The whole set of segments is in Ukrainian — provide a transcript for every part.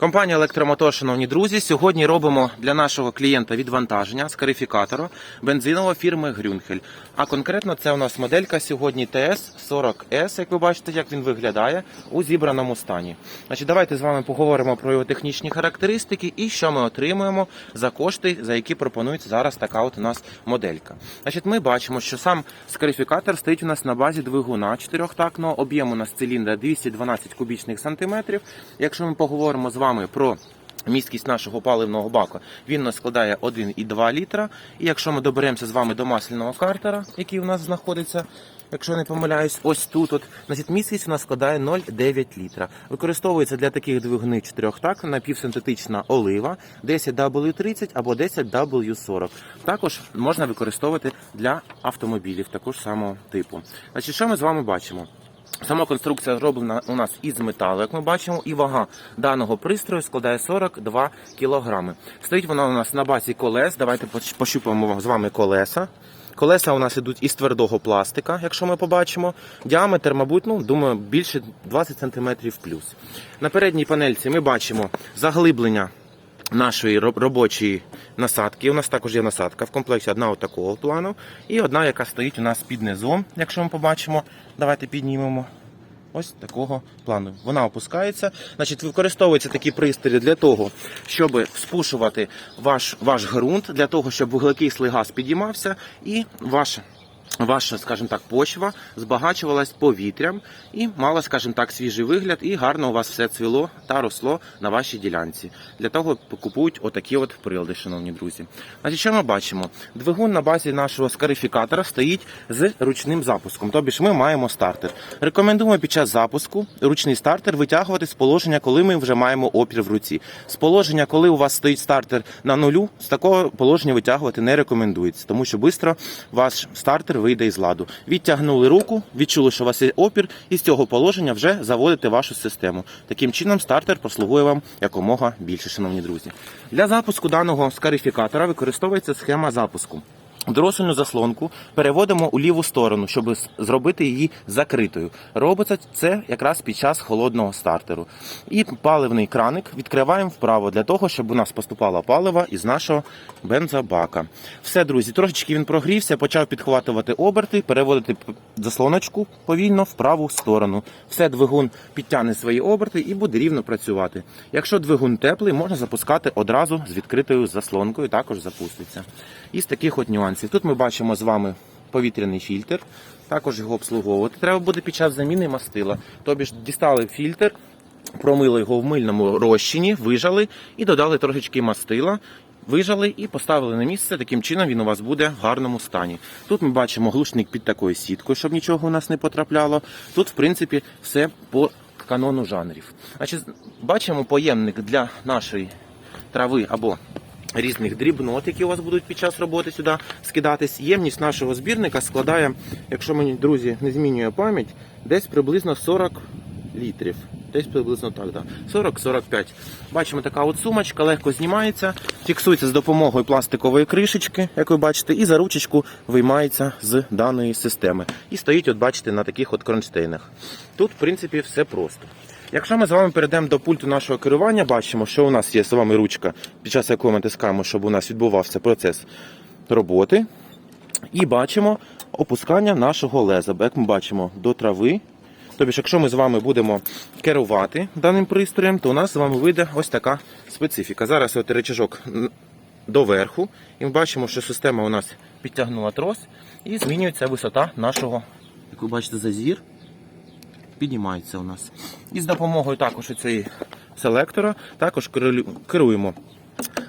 Компанія Електромотор, шановні друзі, сьогодні робимо для нашого клієнта відвантаження з карифікатора бензинової фірми Грюнхель. А конкретно це у нас моделька сьогодні TS40S, як ви бачите, як він виглядає у зібраному стані. Значить, давайте з вами поговоримо про його технічні характеристики і що ми отримуємо за кошти, за які пропонується зараз така от у нас моделька. Значить, ми бачимо, що сам скарифікатор стоїть у нас на базі двигуна чотирьохтактного, об'єм у нас циліндра 212 кубічних сантиметрів. Якщо ми поговоримо з вами про місткість нашого паливного бака, він нас складає 1,2 літра. І якщо ми доберемося з вами до масляного картера, який у нас знаходиться, якщо не помиляюсь, ось тут, от, значить, місткість у нас складає 0,9 літра. Використовується для таких двигунів чотирьохтак напівсинтетична олива 10W30 або 10W40. Також можна використовувати для автомобілів такого ж самого типу. Значить, що ми з вами бачимо? Сама конструкція зроблена у нас із металу, як ми бачимо, і вага даного пристрою складає 42 кг. Стоїть вона у нас на базі колес. Давайте пощупаємо з вами колеса. Колеса у нас ідуть із твердого пластика, якщо ми побачимо. Діаметр, мабуть, ну, думаю, більше 20 см плюс. На передній панельці ми бачимо заглиблення нашої робочої насадки. У нас також є насадка в комплекті одна такого плану і одна, яка стоїть у нас під низом, якщо ми побачимо. Давайте піднімемо. Ось такого плану. Вона опускається. Значить, використовуються такі пристрої для того, щоб спушувати ваш, ваш ґрунт, для того, щоб вуглекислий газ підіймався і ваш Ваша, скажімо так, почва збагачувалась повітрям і мала, скажімо так, свіжий вигляд, і гарно у вас все цвіло та росло на вашій ділянці. Для того купують отакі от прилади, шановні друзі. Значить, що ми бачимо? Двигун на базі нашого скарифікатора стоїть з ручним запуском. Тобі ж ми маємо стартер. Рекомендуємо під час запуску ручний стартер витягувати з положення, коли ми вже маємо опір в руці. З положення, коли у вас стоїть стартер на нулю, з такого положення витягувати не рекомендується, тому що швидко ваш стартер вийде із ладу. Відтягнули руку, відчули, що у вас є опір, і з цього положення вже заводите вашу систему. Таким чином, стартер послугує вам якомога більше, шановні друзі. Для запуску даного скарифікатора використовується схема запуску. Дросельну заслонку переводимо у ліву сторону, щоб зробити її закритою. Робиться це якраз під час холодного стартеру. І паливний краник відкриваємо вправо для того, щоб у нас поступало паливо із нашого бензобака. Все, друзі, трошечки він прогрівся, почав підхватувати оберти, переводити заслоночку повільно в праву сторону. Все, двигун підтягне свої оберти і буде рівно працювати. Якщо двигун теплий, можна запускати одразу з відкритою заслонкою, також запуститься. Із таких от нюансів. Тут ми бачимо з вами повітряний фільтр, також його обслуговувати. Треба буде під час заміни мастила. Тобі ж дістали фільтр, промили його в мильному розчині, вижали і додали трошечки мастила. Вижали і поставили на місце. Таким чином він у вас буде в гарному стані. Тут ми бачимо глушник під такою сіткою, щоб нічого у нас не потрапляло. Тут, в принципі, все по канону жанрів. Значить, бачимо поємник для нашої трави або різних дрібнот, які у вас будуть під час роботи сюди скидатись. Ємність нашого збірника складає, якщо мені, друзі, не змінює пам'ять, десь приблизно 40 літрів. Десь приблизно так, да. 40-45. Бачимо, така от сумочка легко знімається, фіксується з допомогою пластикової кришечки, як ви бачите, і за ручечку виймається з даної системи. І стоїть, от бачите, на таких от кронштейнах. Тут, в принципі, все просто. Якщо ми з вами перейдемо до пульту нашого керування, бачимо, що у нас є з вами ручка, під час якої ми тискаємо, щоб у нас відбувався процес роботи. І бачимо опускання нашого леза. Як ми бачимо, до трави. Тобто, якщо ми з вами будемо керувати даним пристроєм, то у нас з вами вийде ось така специфіка. Зараз от речажок доверху, і ми бачимо, що система у нас підтягнула трос і змінюється висота нашого, як ви бачите, зазір піднімається у нас. І з допомогою також цієї селектора також керу- керуємо,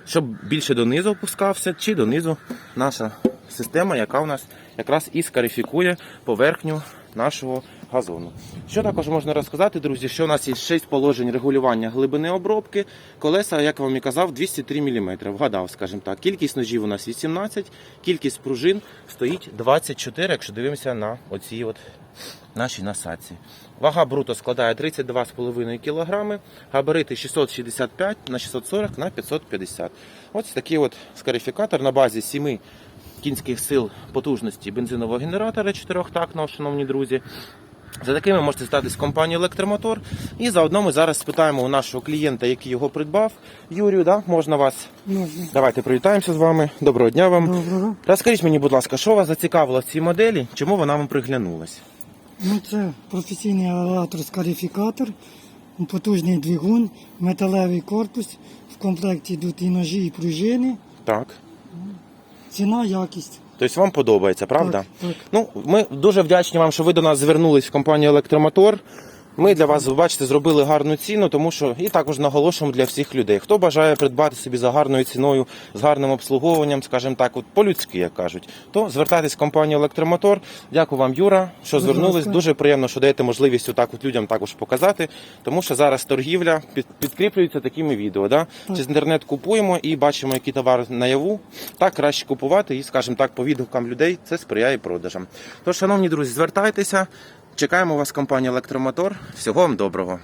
щоб більше донизу опускався, чи донизу наша система, яка у нас якраз і скарифікує поверхню нашого газону. Що також можна розказати, друзі, що у нас є 6 положень регулювання глибини обробки. Колеса, як вам і казав, 203 мм. Вгадав, скажімо так. Кількість ножів у нас 18, кількість пружин стоїть 24, якщо дивимося на оці от нашій насадці. Вага бруто складає 32,5 кг, габарити 665 на 640 на 550. Ось такий от скарифікатор на базі 7 кінських сил потужності бензинового генератора 4-тактного, шановні друзі. За такими можете стати з компанії Електромотор. І заодно ми зараз спитаємо у нашого клієнта, який його придбав. Юрію, да? можна вас? Можна. Давайте привітаємося з вами. Доброго дня вам. Доброго. Розкажіть мені, будь ласка, що вас зацікавило в цій моделі? Чому вона вам приглянулась? Ну, це професійний аератор-скарифікатор, потужний двигун, металевий корпус. В комплекті йдуть і ножі, і пружини. Так. Ціна, якість. Тобто вам подобається, правда? Так, так. Ну, ми дуже вдячні вам, що ви до нас звернулись в компанію Електромотор. Ми для вас, ви бачите, зробили гарну ціну, тому що і також наголошуємо для всіх людей. Хто бажає придбати собі за гарною ціною, з гарним обслуговуванням, скажімо так, от по-людськи, як кажуть, то звертайтесь в компанію Електромотор. Дякую вам, Юра, що звернулись. Дуже приємно, що даєте можливість отак от людям також показати, тому що зараз торгівля підкріплюється такими відео. Да? Через інтернет купуємо і бачимо, який товар наяву. Так краще купувати і, скажімо так, по відгукам людей це сприяє продажам. Тож, шановні друзі, звертайтеся. Чекаємо вас, компанія Електромотор. Всього вам доброго.